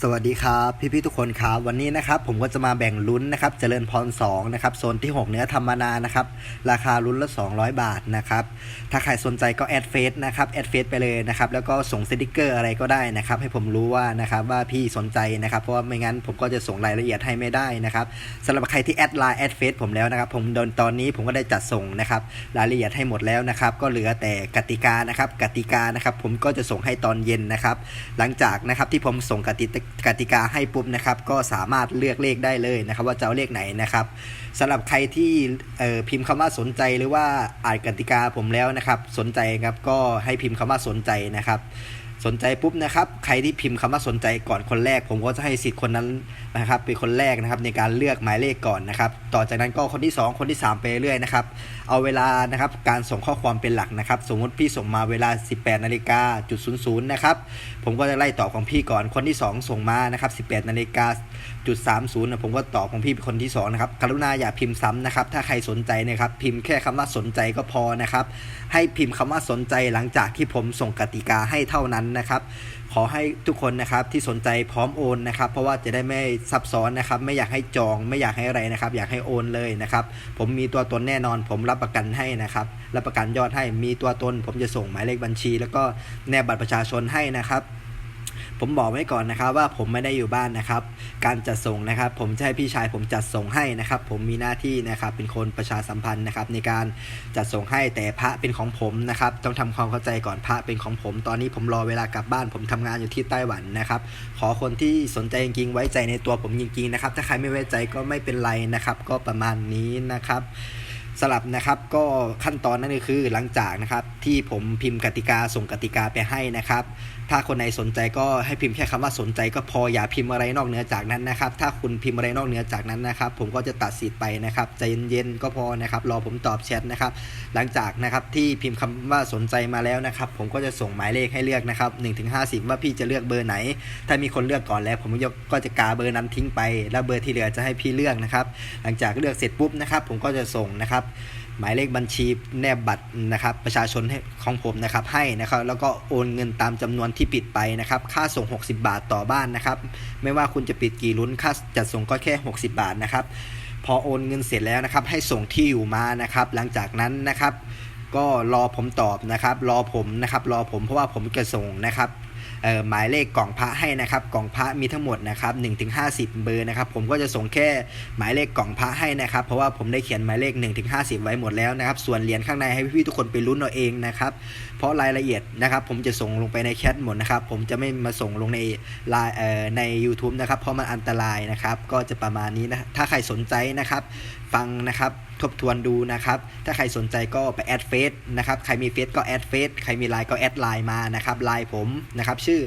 สวัสดีครับ พี่ๆทุกคนครับวันนี้นะครับผมก็จะมาแบ่งลุ้นนะครับเจริญพร2นะครับโซนที่ 6 เนื้อธรรมนานะครับราคาลุ้นละ 200 บาทนะครับถ้าใครสนใจก็แอดเฟซนะครับแอดเฟซไปเลยนะครับแล้วก็ส่งสติกเกอร์อะไรก็ได้นะครับให้ผมรู้ว่านะครับว่าพี่สนใจนะครับเพราะว่าไม่งั้นผมก็จะส่งรายละเอียดให้ไม่ได้นะครับสำหรับใครที่แอดไลน์แอดเฟซผมแล้วนะครับผมโดนตอนนี้ผมก็ได้จัดส่งนะครับรายละเอียดให้หมดแล้วนะครับก็เหลือแต่กติกานะครับกติกานะครับผมก็จะส่งให้ตอนเย็นนะครับหลังจากนะครับที่ผมส่งกติกกติกาให้ปุ๊บนะครับ ก็สามารถเลือกเลขได้เลยนะครับ ว่าจะเอาเลขไหนนะครับสำหรับใครที่พิมพ์คำว่าสนใจหรือว่าอ่านกติกาผมแล้วนะครับ สนใจครับก็ให้พิมพ์คำว่าสนใจนะครับ สนใจปุ๊บนะครับ ใครที่พิมพ์คำว่าสนใจก่อนคนแรก ผมก็จะให้สิทธิ์คนนั้นนะครับ เป็นคนแรกนะครับในการเลือกหมายเลขก่อนนะครับ ต่อจากนั้นก็คนที่ 2 คนที่ 3 ไปเรื่อยนะครับ เอาเวลานะครับการส่งข้อความเป็นหลักนะครับ สมมติพี่ส่งมาเวลา 18นาฬิกาจุดศูนย์ศูนย์นะครับ ผมก็จะไล่ตอบของพี่ก่อน คนที่ 2 ส่งมานะครับ18นาฬิกาจุดสามศูนย์ผมก็ตอบของพี่เป็นคนที่2นะครับกรุณาอย่าพิมพ์ซ้ำนะครับ ถ้าใครสนใจนะครับพิมพ์แค่คำว่าสนใจก็พอนะครับ ให้พิมพ์คำว่าสนใจหลังจากที่ผมส่งกติกาให้เท่านั้นนะครับ ขอให้ทุกคนนะครับที่สนใจพร้อมโอนนะครับ เพราะว่าจะได้ไม่ซับซ้อนนะครับ ไม่อยากให้จอง ไม่อยากให้อะไรนะครับ อยากให้โอนเลยนะครับ ผมมีตัวตนแน่นอน ผมรับประกันให้นะครับ รับประกันยอดให้ มีตัวตน ผมจะส่งหมายเลขบัญชี แล้วก็แนบบัตรประชาชนให้นะครับ ผมบอกไว้ก่อนนะครับว่าผมไม่ได้อยู่บ้านนะครับ การจัดส่งนะครับ ผมจะให้พี่ชายผมจัดส่งให้นะครับ ผมมีหน้าที่นะครับเป็นคนประชาสัมพันธ์นะครับ ในการจัดส่งให้แต่พระเป็นของผมนะครับต้องทำความเข้าใจก่อนพระเป็นของผม ตอนนี้ผมรอเวลากลับบ้าน ผมทำงานอยู่ที่ไต้หวันนะครับ ขอคนที่สนใจจริงๆไว้ใจในตัวผมจริงๆนะครับ ถ้าใครไม่ไว้ใจก็ไม่เป็นไรนะครับ ก็ประมาณนี้นะครับ สลับนะครับก็ขั้นตอนนั่นก็คือหลังจากนะครับที่ผมพิมพ์กติกาส่งกติกาไปให้นะครับ ถ้าคนไหนสนใจก็ให้พิมพ์แค่คำว่าสนใจก็พออย่าพิมพ์อะไรนอกเหนือจากนั้นนะครับ ถ้าคุณพิมพ์อะไรนอกเหนือจากนั้นนะครับ ผมก็จะตัดสิทธิ์ไปนะครับใจเย็นๆก็พอนะครับรอผมตอบแชทนะครับ หลังจากนะครับที่พิมพ์คำว่าสนใจมาแล้วนะครับ ผมก็จะส่งหมายเลขให้เลือกนะครับ1นถึงห้ว่าพี่จะเลือกเบอร์ไหน ถ้ามีคนเลือกก่อนแล้ว ผมก็จะกาเบอร์นั้นทิ้งไป แล้วเบอร์ที่เหลือจะให้พี่เลือกนะครับ หลังจากเลือกเสร็จปุ๊บนะครับ ผมก็จะส่งนะครับหมายเลขบัญชีแนบบัตรนะครับประชาชนของผมนะครับให้นะครับแล้วก็โอนเงินตามจำนวนที่ปิดไปนะครับค่าส่ง 60 บาทต่อบ้านนะครับไม่ว่าคุณจะปิดกี่ลุ้นค่าจัดส่งก็แค่ 60 บาทนะครับพอโอนเงินเสร็จแล้วนะครับให้ส่งที่อยู่มานะครับหลังจากนั้นนะครับก็รอผมตอบนะครับ รอผมนะครับ รอผมเพราะว่าผมจะส่งนะครับ หมายเลขกล่องพระให้นะครับกล่องพระมีทั้งหมดนะครับ1ถึง50เบอร์นะครับผมก็จะส่งแค่หมายเลขกล่องพระให้นะครับเพราะว่าผมได้เขียนหมายเลข1ถึง50ไว้หมดแล้วนะครับส่วนเหรียญข้างในให้พี่ๆทุกคนไปลุ้นเอาเองนะครับเพราะรายละเอียดนะครับผมจะส่งลงไปในแชทหมดนะครับผมจะไม่มาส่งลงในไลน์ใน YouTube นะครับเพราะมันอันตรายนะครับก็จะประมาณนี้นะถ้าใครสนใจนะครับฟังนะครับทบทวนดูนะครับ ถ้าใครสนใจก็ไปแอดเฟซนะครับ ใครมีเฟซก็แอดเฟซ ใครมีไลน์ก็แอดไลน์มานะครับ ไลน์ผมนะครับชื่อชื่อ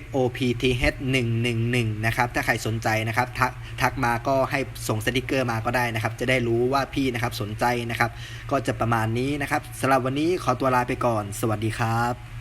FOPTH 111นะครับ ถ้าใครสนใจนะครับทักทักมาก็ให้ส่งสติกเกอร์มาก็ได้นะครับ จะได้รู้ว่าพี่นะครับสนใจนะครับ ก็จะประมาณนี้นะครับสำหรับวันนี้ขอตัวลาไปก่อน สวัสดีครับ